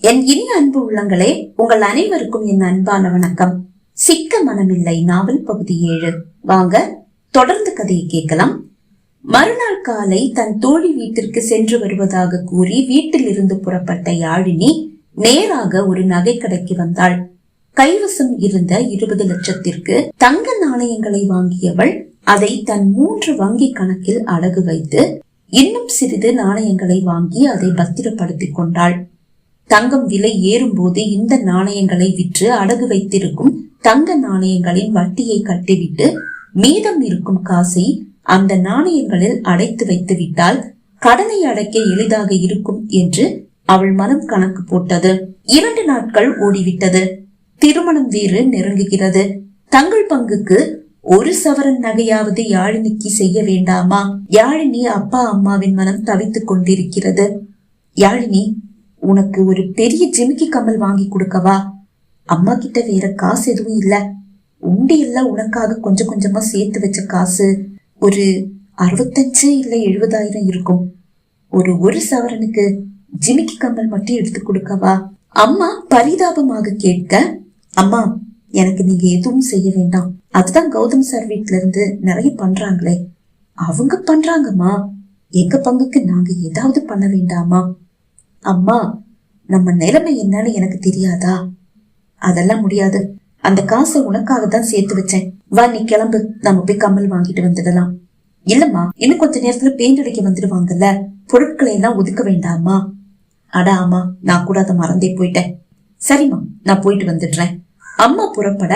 என் இனி அன்பு உள்ளங்களே உங்கள் அனைவருக்கும் என் அன்பான வணக்கம். சிக்க மனமில்லை நாவல் பகுதி ஏழு. வாங்க தொடர்ந்து கதையை கேட்கலாம். மறுநாள் காலை தன் தோழி வீட்டிற்கு சென்று வருவதாக கூறி வீட்டில் இருந்து புறப்பட்ட யாழினி நேராக ஒரு நகை கடைக்கு வந்தாள். கைவசம் இருந்த இருபது லட்சத்திற்கு தங்க நாணயங்களை வாங்கியவள் அதை தன் மூன்று வங்கி கணக்கில் அடகு வைத்து இன்னும் சிறிது நாணயங்களை வாங்கி அதை பத்திரப்படுத்திக் கொண்டாள். தங்கம் விலை ஏறும்போது இந்த நாணயங்களை விற்று அடகு வைத்திருக்கும் தங்க நாணயங்களின் வட்டியை கட்டிவிட்டு மீதம் இருக்கும் காசை அந்த நாணயங்களில் அடைத்து வைத்து விட்டால் கடனை அடைக்க எளிதாக இருக்கும் என்று அவள் மனம் கணக்கு போட்டது. இரண்டு நாட்கள் ஓடிவிட்டது. திருமணம் வேறு நெருங்குகிறது. தங்கள் பங்குக்கு ஒரு சவரன் நகையாவது யாழினிக்கு செய்ய வேண்டாமா? யாழினி அப்பா அம்மாவின் மனம் தவித்துக் கொண்டிருக்கிறது. யாழினி உனக்கு ஒரு பெரிய ஜிமிக்கி கம்மல் வாங்கி கொடுக்கவா? அம்மா கிட்ட வேற காசு எதுவும் இல்ல. உண்டி எல்லாம் உனக்காக கொஞ்சம் கொஞ்சமா சேர்த்து வச்ச காசு ஒரு அறுபத்தஞ்சு இல்ல எழுபதாயிரம் இருக்கும். ஒரு ஒரு சவரனுக்கு ஜிமிக்கி கம்மல் மட்டும் எடுத்து கொடுக்கவா? அம்மா பரிதாபமாக கேட்க அம்மா எனக்கு நீங்க எதுவும் செய்ய வேண்டாம். அதுதான் கௌதம் சார் வீட்ல இருந்து நிறைய பண்றாங்களே. அவங்க பண்றாங்கம்மா. எங்க பங்குக்கு நாங்க ஏதாவது பண்ண வேண்டாமா? அம்மா நம்ம நிலைமை என்னன்னு எனக்கு தெரியாதா? அதெல்லாம் முடியாது. அந்த காசை உனக்காக தான் சேர்த்து வச்சேன். வா நீ கிளம்பு. நம்ம போய் கம்மல் வாங்கிட்டு வந்துடலாம். இல்லம்மா இன்னும் கொஞ்ச நேரத்துல பெயிண்ட் அடிக்க வந்துடுவாங்கல்ல பொருட்களை எல்லாம் ஒதுக்க வேண்டாமா அட ஆமா நான் கூட அதை மறந்தே போயிட்டேன். சரிம்மா நான் போயிட்டு வந்துடுறேன். அம்மா புறப்பட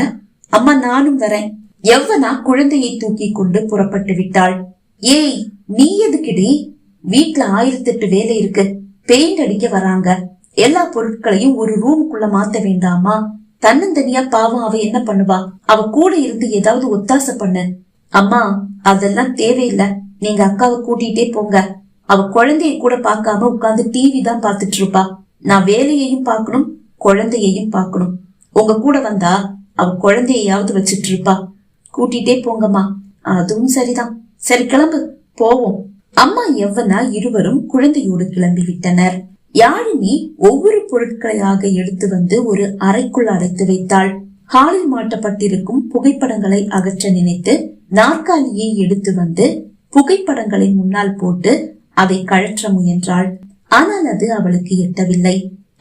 அம்மா நானும் வரேன். எவ்வனா குழந்தையை தூக்கி கொண்டு புறப்பட்டு விட்டாள். ஏய் நீ எதுக்கிடி? வீட்ல ஆயிரத்தெட்டு வேலை இருக்கு. பெயிண்ட் அடிக்க வராங்க. எல்லா பொருட்களையும் ஒரு ரூமுக்குள்ள மாத்த வேண்டாமா? தன்னந்தனியா பாவம் அவ என்ன பண்ணுவா? அவ கூட இருந்து ஏதாவது ஒத்தாசை பண்ணு. அம்மா அதெல்லாம் தேவையில்லை. நீங்க அக்காவை கூட்டிட்டே போங்க. அவ குழந்தைய கூட பார்க்காம உட்கார்ந்து டிவி தான் பாத்துட்டு இருப்பா. நான் வேலையையும் பார்க்கணும் குழந்தையையும் பார்க்கணும். உங்க கூட வந்தா அவ குழந்தையாவது வச்சிட்டு இருப்பா. கூட்டிட்டே போங்கம்மா. அதுவும் சரிதான். சரி கிளம்பு. போவோம். அம்மா எவ்வனா இருவரும் குழந்தையோடு கிளம்பிவிட்டனர். யாழினி ஒவ்வொரு பொருட்களையாக எடுத்து வந்து ஒரு அறைக்குள் அடைத்து வைத்தாள். ஹாலில் மாட்டப்பட்டிருக்கும் புகைப்படங்களை அகற்ற நினைத்து நாற்காலியை எடுத்து வந்து புகைப்படங்களை முன்னால் போட்டு அதை கழற்ற முயன்றாள். ஆனால் அது அவளுக்கு எட்டவில்லை.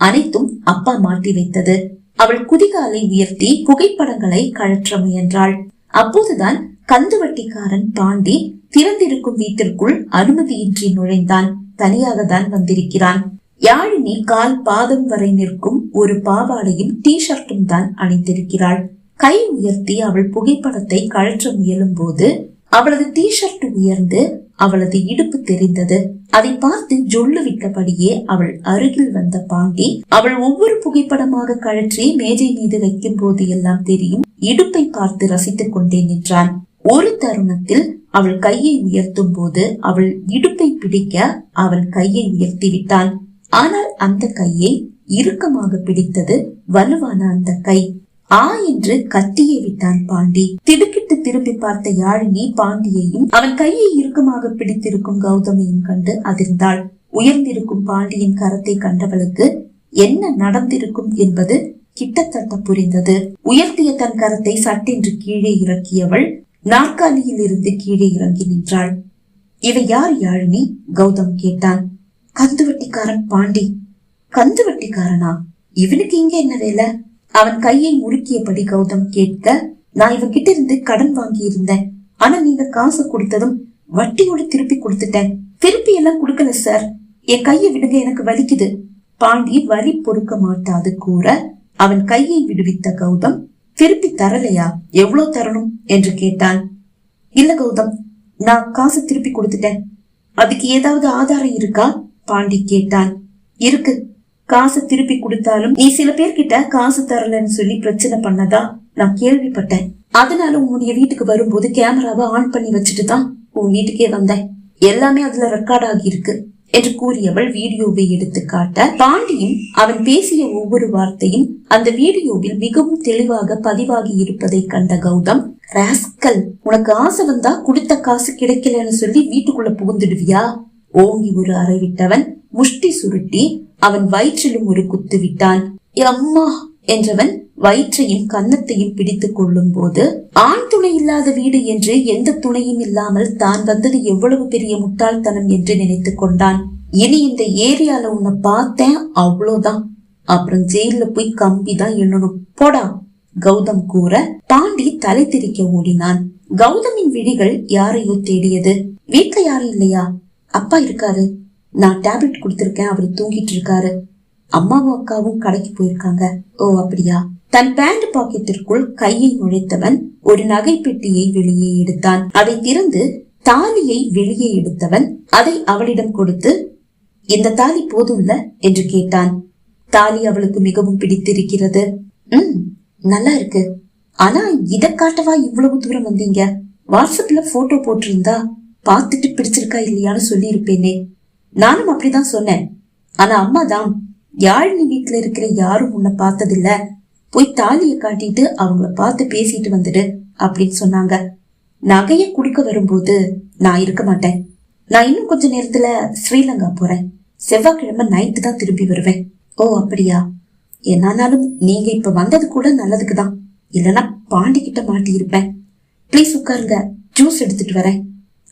அனைத்தும் அப்பா மாட்டி வைத்தது. அவள் குதிகாலை உயர்த்தி புகைப்படங்களை கழற்ற முயன்றாள். அப்போதுதான் கந்துவட்டிக்காரன் பாண்டி திறந்திருக்கும் வீட்டிற்குள் அனுமதியின்றி நுழைந்தான் தனியாக தான் வந்திருக்கிறான். யாழினி கால் பாதம் வரை நிற்கும் ஒரு பாவாடையும் டி ஷர்ட்டும் தான் அணிந்திருக்கிறாள். கை உயர்த்தி அவள் புகைப்படத்தை கழற்ற முயலும் போது அவளது டி ஷர்ட் உயர்ந்து அவளது இடுப்பு தெரிந்தது. அதை பார்த்து ஜொல்லு விட்டபடியே அவள் அருகில் வந்த பாண்டி அவள் ஒவ்வொரு புகைப்படமாக கழற்றி மேஜை மீது வைக்கும் போது எல்லாம் தெரியும் இடுப்பை பார்த்து ரசித்துக் கொண்டே நின்றான். ஒரு தருணத்தில் அவள் கையை உயர்த்தும் போது அவள் இடுப்பை பிடிக்க அவள் கையை உயர்த்தி விட்டான் ஆனால் அந்த கையை இறுக்கமாக பிடித்தது வலுவான அந்த கை. ஆ என்று கத்தியை விட்டான் பாண்டி. திடுக்கிட்டு திரும்பி பார்த்த யாழினி பாண்டியையும் அவன் கையை இறுக்கமாக பிடித்திருக்கும் கௌதமையும் கண்டு அதிர்ந்தாள். உயர்ந்திருக்கும் பாண்டியின் கரத்தை கண்டவளுக்கு என்ன நடந்திருக்கும் என்பது கிட்டத்தட்ட புரிந்தது. உயர்த்திய தன் கரத்தை சட்டென்று கீழே இறக்கியவள் நாற்காலியில் இருந்து கீழே இறங்கி நின்றாள். இவ யார் யாழினி? கௌதம் கேட்டான். கந்துவட்டிக்காரன் பாண்டி. கந்துவட்டிக்காரனா? இவனுக்கு இங்க என்ன வேலை? அவன் கையை முறுக்கியபடி கௌதம் கேட்க நான் இவகிட்ட இருந்து கடன் வாங்கி இருந்தேன் ஆனா நீங்க காசு கொடுத்ததும் வட்டியோட திருப்பி கொடுத்துட்டேன். திருப்பி எல்லாம் கொடுக்கல சார். என் கையை விடுங்க எனக்கு வலிக்குது. பாண்டி வலி பொறுக்க மாட்டாது கூற அவன் கையை விடுவித்த கௌதம் திருப்பி தரலையா? எவ்வளவு தரணும்? என்று கேட்டான் இல்ல கௌதம் நான் காசு திருப்பி கொடுத்துட்டேன். அதுக்கு ஏதாவது ஆதாரம் இருக்கா? பாண்டி கேட்டான் இருக்கு. காசு திருப்பி கொடுத்தாலும் நீ சில பேர்கிட்ட காசு தரலன்னு சொல்லி பிரச்சனை பண்ணதா? நான் கேள்விப்பட்டேன். அதனால உன்னுடைய வீட்டுக்கு வரும்போது கேமராவை ஆன் பண்ணி வச்சுட்டு தான் உன் வீட்டுக்கே வந்தேன். எல்லாமே அதுல ரெக்கார்ட் ஆகி இருக்கு என்று கூறியவள் வீடியோவை எடுத்து காட்ட பாண்டியன் அவன் பேசிய ஒவ்வொரு வார்த்தையும் அந்த வீடியோவில் மிகவும் தெளிவாக பதிவாகி இருப்பதை கண்ட கௌதம் ராஸ்கல் உனக்கு ஆசை வந்தா கொடுத்த காசு கிடைக்கலன்னு சொல்லி வீட்டுக்குள்ள புகுந்துடுவியா? ஓங்கி ஒரு அறை விட்டவன் முஷ்டி சுருட்டி அவன் வயிற்றிலும் ஒரு குத்து விட்டான். அம்மா என்றவன் வயிற்றையும் கன்னத்தையும் பிடித்துக் கொள்ளும் போது ஆண் துணை இல்லாத வீடு என்று எந்த துணையும் இல்லாமல் தான் வந்தது எவ்வளவு பெரிய முட்டாள்தனம் என்று நினைத்துக் கொண்டான். இனி இந்த ஏரியால உன்னை பார்த்தேன் அவ்வளவுதான் அப்புறம் ஜெயில போய் கம்பி தான் எண்ணணும். போடா கௌதம் கூற பாண்டி தலை திரிக்க ஓடினான். கௌதமின் விழிகள் யாரையோ தேடியது. வீட்டுல யாரும் இல்லையா? அப்பா இருக்காரு. நான் டேப்லெட் கொடுத்திருக்கேன் அவர் தூங்கிட்டு இருக்காரு. அம்மாவும் அக்காவும் கடைக்கு போயிருக்காங்க. ஓ அப்படியா? தன் பேண்ட் பாக்கெட்டிற்குள் கையை நுழைத்தவன் ஒரு நகை பெட்டியை வெளியே எடுத்தான். அதை திறந்து தாலியை வெளியே எடுத்தவன் அதை அவளிடம் கொடுத்து இந்த தாலி போதும்ல? என்று கேட்டான். தாலி அவளுக்கு மிகவும் பிடித்திருக்கிறது. உம் நல்லா இருக்கு. ஆனா இத காட்டவா இவ்வளவு தூரம் வந்தீங்க? வாட்ஸ்அப்ல போட்டோ போட்டிருந்தா பார்த்துட்டு பிடிச்சிருக்கா இல்லையான்னு சொல்லி இருப்பேனே நானும் அப்படிதான் சொன்னேன். ஆனா அம்மா தான் யாழினி வீட்டுல இருக்கிற யாரும் உன்னை பார்த்ததில்ல? போய் தாலியை காட்டிட்டு அவங்கள பார்த்து பேசிட்டு வந்துடு அப்படின்னு சொன்னாங்க. நகையை குடிக்க வரும்போது நான் இருக்க மாட்டேன். நான் இன்னும் கொஞ்ச நேரத்துல ஸ்ரீலங்கா போறேன். செவ்வாய்க்கிழமை நைட்டு தான் திரும்பி வருவேன். ஓ அப்படியா? என்னானாலும் நீங்க இப்ப வந்தது கூட நல்லதுக்கு தான். இல்லனா பாண்டி கிட்ட மாட்டி இருப்பேன். ப்ளீஸ் உட்காருங்க. ஜூஸ் எடுத்துட்டு வரேன்.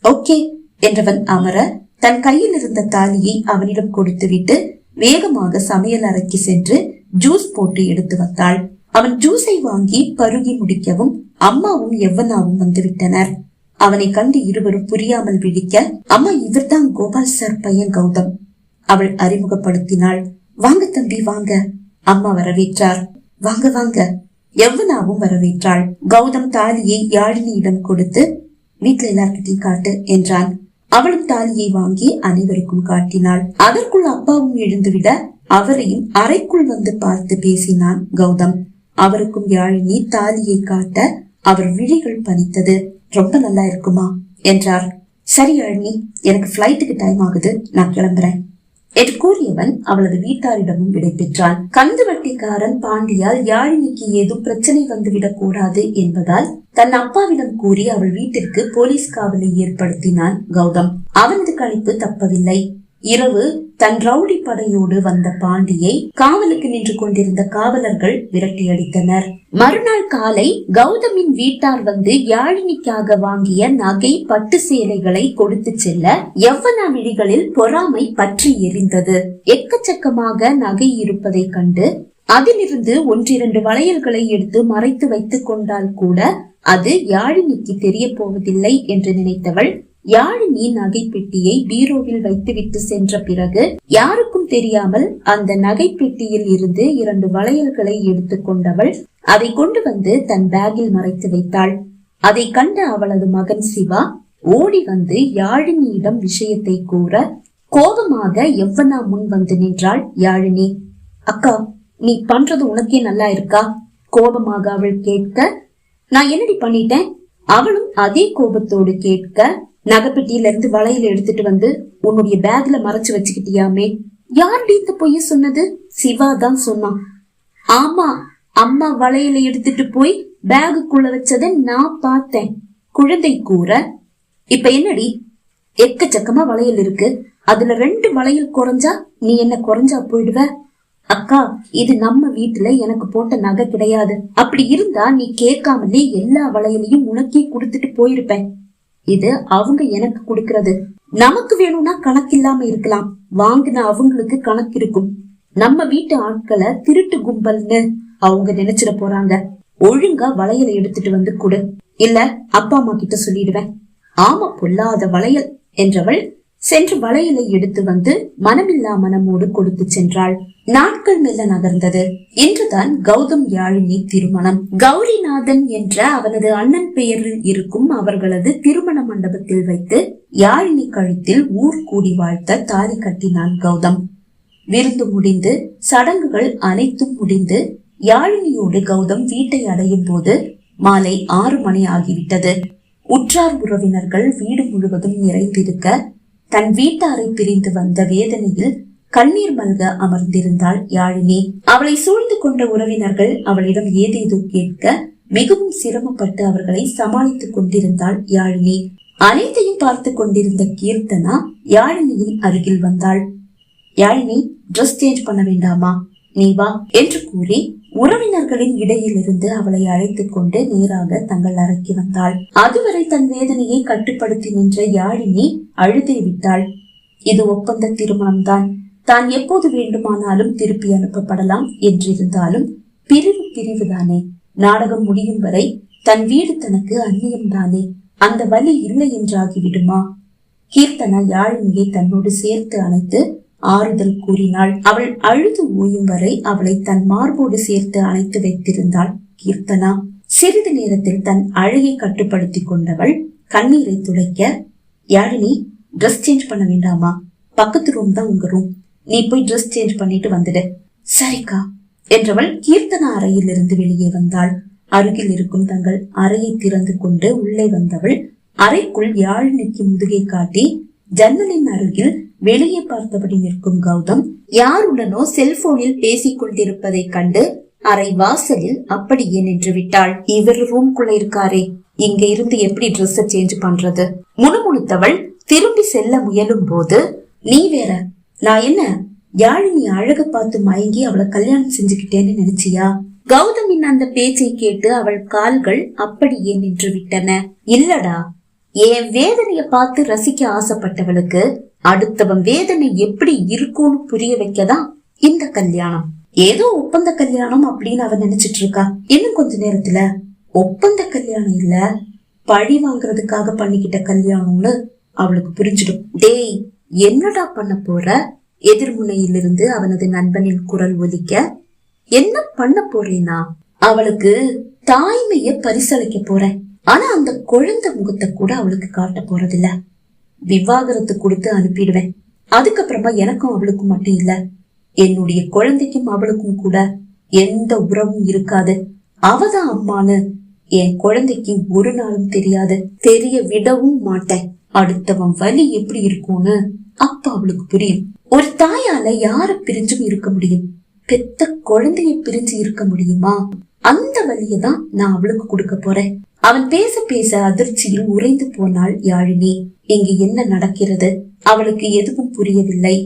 ஓகே என்றவன் அமர தன் கையில் இருந்த தாலியை அவனிடம் கொடுத்து விட்டு வேகமாக சமையல் அறைக்கு சென்று ஜூஸ் போட்டு எடுத்து வந்தாள். அவன் ஜூஸை வாங்கி பருகி முடிக்கவும் அம்மாவும் எவ்வனாவும் வந்துவிட்டனர். அவனை கண்டு இருவரும் புரியாமல் விழிக்க அம்மா இவர்தான் கோபால் சார் பையன் கௌதம். அவள் அறிமுகப்படுத்தினாள். வாங்க தம்பி வாங்க. அம்மா வரவேற்றார். வாங்க வாங்க. எவ்வனாவும் வரவேற்றாள். கௌதம் தாலியை யாழினியிடம் கொடுத்து வீட்டுல எல்லார்கிட்டையும் காட்டு என்றான். அவளும் தாலியை வாங்கி அனைவருக்கும் காட்டினாள். அதற்குள் அப்பாவும் எழுந்துவிட அவரையும் அறைக்குள் வந்து பார்த்து பேசினான் கௌதம். அவருக்கும் யாழினி தாலியை காட்ட அவர் விழிகள் பனித்தது. ரொம்ப நல்லா இருக்குமா? என்றார். சரி யாழினி எனக்கு பிளைட்டுக்கு டைம் ஆகுது. நான் கிளம்புறேன். என்று கூறியவன் அவளது வீட்டாரிடமும் விடை பெற்றான் கந்து வட்டிக்காரன் பாண்டியால் யாழினிக்கு ஏதும் பிரச்சனை வந்துவிடக் கூடாது என்பதால் தன் அப்பாவிடம் கூறி அவள் வீட்டிற்கு போலீஸ் காவலை ஏற்படுத்தினான் கௌதம். அவனது கணிப்பு தப்பவில்லை. இரவு தன் ரவுடி படையோடு வந்த பாண்டியை காவலுக்கு நின்று கொண்டிருந்த காவலர்கள் விரட்டியடித்தனர் மறுநாள் காலை கௌதமின் வீட்டார் வந்து யாழினிக்காக வாங்கிய நகை பட்டு சேலைகளை கொடுத்து செல்ல எவ்வன விழிகளில் பொறாமை பற்றி எரிந்தது. எக்கச்சக்கமாக நகை இருப்பதை கண்டு அதிலிருந்து ஒன்றிரண்டு வளையல்களை எடுத்து மறைத்து வைத்துக் கொண்டால் கூட அது யாழினிக்கு தெரிய போவதில்லை என்று நினைத்தவள் யாழினி நகைப்பெட்டியை பீரோவில் வைத்துவிட்டு சென்ற பிறகு யாருக்கும் தெரியாமல் அந்த நகை பெட்டியில் இருந்து இரண்டு வளையல்களை எடுத்துக்கொண்டவள் அதை கொண்டு வந்து தன் பேக்கில் மறைத்து வைத்தாள். அதை கண்ட அவளது மகன் சிவா ஓடி வந்து யாழினியிடம் விஷயத்தை கூற கோபமாக எவ்வனா முன் வந்து நின்றாள் யாழினி. அக்கா நீ பண்றது உனக்கே நல்லா இருக்கா? கோபமாக அவள் கேட்க நான் என்னடி பண்ணிட்டேன்? அவளும் அதே கோபத்தோடு கேட்க நகைப்பெட்டியில இருந்து வளையல எடுத்துட்டு வந்து உன்னுடைய பேக்ல மறைச்சு வச்சுக்கிட்டியாமே? யார்டி இந்த பொய்ய சொன்னது? சிவா தான் சொன்னான். ஆமா அம்மா வளையல எடுத்துட்டு போய் பேகுக்குள்ள வச்சத நான் பார்த்தேன். குழந்தை கூற இப்ப என்னடி? எக்கச்சக்கமா வளையல் இருக்கு. அதுல ரெண்டு வளையல் குறைஞ்சா நீ என்ன குறைஞ்சா போயிடுவ? அக்கா இது நம்ம வீட்டுல எனக்கு போட்ட நகை கிடையாது. அப்படி இருந்தா நீ கேட்காமலே எல்லா வளையலையும் உனக்கே கொடுத்துட்டு போயிருப்பேன் இது அவங்க எனக்கு கொடுக்கறது. நமக்கு வேணும்னா கணக்கு இல்லாம இருக்கலாம். வாங்கின அவங்களுக்கு கணக்கு இருக்கும். நம்ம வீட்டு ஆட்களை திருட்டு கும்பல்னு அவங்க நினைச்சிட போறாங்க. ஒழுங்கா வளையல எடுத்துட்டு வந்து கொடு. இல்ல அப்பா அம்மா கிட்ட சொல்லிடுவேன். ஆமா பொல்லாத வளையல் என்றவள் சென்று வளையலை எடுத்து வந்து மனமில்லா மனமோடு கொடுத்து சென்றாள். நாட்கள் மெல்ல நகர்ந்தது. இன்றுதான் கௌதம் யாழினி திருமணம். கௌரிநாதன் என்ற அவனது அண்ணன் பெயரில் இருக்கும் அவர்களது திருமண மண்டபத்தில் வைத்து யாழினி கழுத்தில் ஊர் கூடி வாழ்த்த தாலி கட்டினான் கௌதம். விருந்து முடிந்து சடங்குகள் அனைத்தும் முடிந்து யாழினியோடு கௌதம் வீட்டை அடையும் போது மாலை ஆறு மணி ஆகிவிட்டது. உற்றார் உறவினர்கள் வீடு முழுவதும் நிறைந்திருக்க தன் வீட்டாரை பிரிந்து வந்த வேதனையில் கண்ணீர் மல்க அமர்ந்திருந்தாள் யாழினி. அவளை சூழ்ந்து கொண்ட உறவினர்கள் அவளிடம் ஏதேதோ கேட்க மிகவும் சிரமப்பட்டு அவர்களை சமாளித்துக் கொண்டிருந்தாள் யாழினி. அனைத்தையும் பார்த்து கொண்டிருந்த கீர்த்தனா யாழினியின் அருகில் வந்தாள். யாழினி ட்ரெஸ் சேஞ்ச் பண்ண வேண்டாமா? நீ வா என்று கூறி உறவினர்களின் இடையிலிருந்து அவளை அழைத்துக் கொண்டு நேராக தங்கள் அறைக்கு வந்தாள். அதுவரை தன் வேதனையை கட்டுப்படுத்தி நின்ற யாழினி அழுதே விட்டாள். இது ஒப்பந்த திருமணம்தான். தான் எப்போது வேண்டுமானாலும் திருப்பி அனுப்பப்படலாம் என்றிருந்தாலும் பிரிவு பிரிவுதானே. நாடகம் முடியும் வரை தன் வீடு தனக்கு அந்நியம் தானே அந்த வலி இல்லை என்றாகிவிடுமா? கீர்த்தனா யாழினியை தன்னோடு சேர்த்து அணைத்து ஆறுதல் கூறினாள். அவள் அழுது ஓயும் வரை அவளை தன் மார்போடு சேர்த்து அணைத்து வைத்திருந்தாள் கீர்த்தனா. சிறிது நேரத்தில் தன் அழகை கட்டுப்படுத்தி கொண்டவள் கண்ணீரை துடைக்க யாழினி ட்ரெஸ் சேஞ்ச் பண்ண வேண்டாமா? பக்கத்து ரூம் தான் உங்க ரூம் நீ போய் ட்ரெஸ் சேஞ்ச் பண்ணிட்டு வந்துடு. சரிக்கா. என்றவள் கீர்த்தனா அறையில் இருந்து வெளியே வந்தாள். அருகில் இருக்கும் தங்கள் அறையை திறந்து கொண்டு உள்ளே வந்தவள் அறைக்குள் யாழினிக்கு முதுகை காட்டி ஜன்னலின் அருகில் வெளியே பார்த்தபடி நிற்கும் கௌதம் யாருடனோ செல்போனில் பேசிக் கொண்டிருப்பதை கண்டு அரை வாசலில் அப்படியே நின்று விட்டாள் இவர் ரூம்குள்ள இருக்காரே இங்க இருந்து எப்படி ட்ரெஸ் சேஞ்ச் பண்றது? முணுமுணுத்தவள் திரும்பி செல்ல முயலும் போது நீ வேற நான் என்ன யாழினி அழக பார்த்து மயங்கி அவளை கல்யாணம் செஞ்சுக்கிட்டேன்னு நினைச்சியா? கௌதமின் அந்த பேச்சை கேட்டு அவள் கால்கள் அப்படியே நின்று விட்டன இல்லடா என் வேதனைய பார்த்து ரசிக்க ஆசைப்பட்டவளுக்கு அடுத்தவன் வேதனை எப்படி இருக்கும்னு புரிய வைக்கதான் இந்த கல்யாணம். ஏதோ ஒப்பந்த கல்யாணம் அப்படின்னு அவன் நினைச்சிட்டு இருக்கா. இன்னும் கொஞ்ச நேரத்துல ஒப்பந்த கல்யாணம் இல்ல பழி வாங்குறதுக்காக பண்ணிக்கிட்ட கல்யாணம்னு அவளுக்கு புரிஞ்சிடும். டேய் என்னடா பண்ண போற? எதிர்முனையிலிருந்து அவனது நண்பனின் குரல் ஒலிக்க என்ன பண்ண போறேனா? அவளுக்கு தாய்மைய பரிசளிக்க போறேன். ஆனா அந்த குழந்தை முகத்தை கூட அவளுக்கு காட்ட போறதில்ல. விவாகரத்து கொடுத்து அனுப்பிடுவேன். அதுக்கப்புறமா எனக்கும் அவளுக்கும் மட்டும் இல்ல. என்னுடைய குழந்தைக்கும் அவளுக்கும் கூட எந்த உறவும் இருக்காது. அவதான் அம்மான்னு என் குழந்தைக்கு ஒரு நாளும் தெரியாது. தெரிய விடவும் மாட்டேன். அடுத்தவன் வலி எப்படி இருக்கும்னு அப்ப அவளுக்கு புரியும். ஒரு தாயால யார பிரிஞ்சும் இருக்க முடியும்? பெத்த குழந்தைய பிரிஞ்சு இருக்க முடியுமா? அந்த வழியை தான் நான் அவளுக்கு கொடுக்க போறேன். அவன் பேச பேச அதிர்ச்சியில் உறைந்து போனாள் யாழினி. இங்கு என்ன நடக்கிறது? அவளுக்கு எதுவும் புரியவில்லை.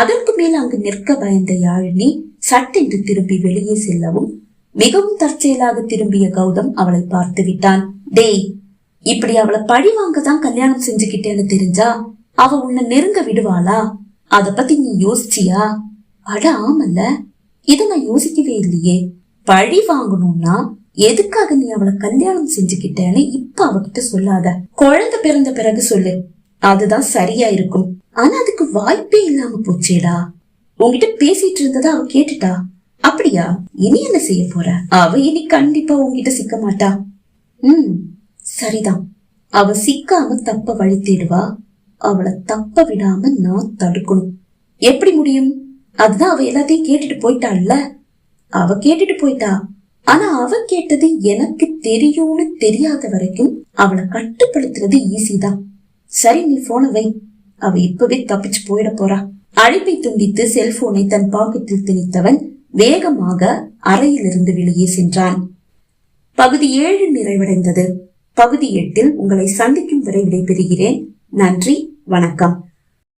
அதற்கு மேல் அங்கு நிற்க பயந்த யாழினி சட்டென்று திரும்பி வெளியே செல்லவும் மிகவும் தற்செயலாக திரும்பிய கௌதம் அவளை பார்த்து விட்டான். டேய் இப்படி அவளை பழி வாங்க தான் கல்யாணம் செஞ்சுக்கிட்டேன்னு தெரிஞ்சா அவ உன்னை நெருங்க விடுவாளா? அத பத்தி நீ யோசிச்சியா? அட ஆமல்ல. இத நான் யோசிக்கவே இல்லையே. பழி வாங்கணும்னா எதுக்காக நீ அவளை கல்யாணம் செஞ்சுக்கிட்டேன்னு இப்ப அவகிட்ட சொல்லாத. குழந்தை பிறந்த பிறகு சொல்லு. அதுதான் சரியா இருக்கும். ஆனா அதுக்கு வாய்ப்பே இல்லாம போச்சேடா. உங்ககிட்ட பேசிட்டு இருந்ததா அவ கேட்டுட்டா. அப்படியா? இனி என்ன செய்ய போற? அவ இனி கண்டிப்பா உன்கிட்ட சிக்க மாட்டா. ம் சரிதான். அவ சிக்காம தப்ப வழி தேடுவா. அவளை தப்ப விடாம நான் தடுக்கணும். எப்படி முடியும்? அதுதான் அவ எல்லாத்தையும் கேட்டுட்டு போயிட்டாள்ல. அவ கேட்டுட்டு போயிட்டா. ஆனா அவ கேட்டது எனக்கு தெரியும்னு தெரியாத வரைக்கும் அவளை கட்டுப்படுத்துறது ஈஸி தான். சரி நீ போன வை. அவ இப்பவே தப்பிச்சு போயிட போறா. அழைப்பை துண்டித்து செல்போனை தன் பாக்கெட்டில் திணித்தவன் வேகமாக அறையிலிருந்து வெளியே சென்றான். பகுதி ஏழு நிறைவடைந்தது. பகுதி எட்டில் உங்களை சந்திக்கும் வரை விடைபெறுகிறேன். நன்றி வணக்கம்.